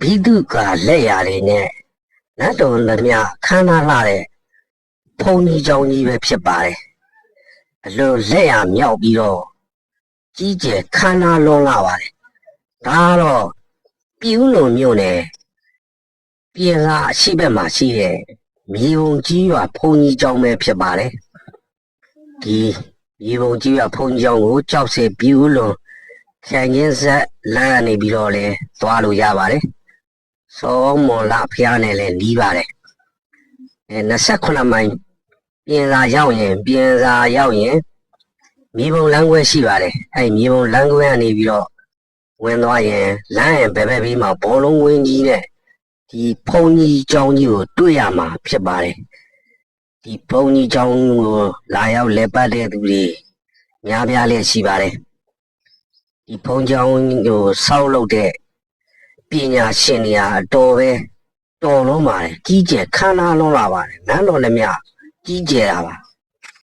ဘိတုကလက်ရာတွေနဲ့နတ်တော်သမျှခမ်းနားလာတဲ့ဘုံကြီးကြောင်ကြီးပဲဖြစ်ပါတယ်အလိုလက်ရာမြောက်ပြီးတော့ကြီးကျယ်ခမ်းနားလွန်လာပါတယ်ဒါကတော့ပြူးလုံမြို့နယ်ပြင်သာအရှိဘက်မှာရှိတဲ့မြေုံကြီးရွာဘုံကြီးကြောင်ပဲဖြစ်ပါတယ်ဒီမြေုံကြီးရွာဘုံကြီးကြောင်ကိုကြောက်စေပြူးလုံခိုင်ချင်းဆက်လမ်းကနေပြီးတော့လဲသွားလို့ရပါတယ်။ စောမော်လာဖျားနဲ့လဲနီးပါတယ်။အဲ28မိုင်ပြင်စာရောက်ရင်ပြင်စာရောက်ရင်မြေပုံလမ်းခွဲရှိပါတယ်။အဲမြေပုံလမ်းခွဲကနေပြီးတော့ဝင်သွားရင်လမ်းရင်ဘယ်ဘက်ပြီးမှဘောလုံးဝင်းကြီးနဲ့ဒီဖုန်ကြီးကျောင်းကြီးကိုတွေ့ရမှာဖြစ်ပါတယ်။ဒီဖုန်ကြီးကျောင်းကိုလာရောက်လဲပတ်တဲ့သူတွေများပြားလေးရှိပါတယ်။ဒီဘုံကြောင်ကိုစောက်လုပ်တဲ့ ပညာရှင်တွေဟာအတော်ပဲတော်လုံးပါတယ်ကြီးကျယ်ခမ်းနားလုံးလာပါတယ်နန်းတော်လည်းမြကြီးကျယ်တာပါ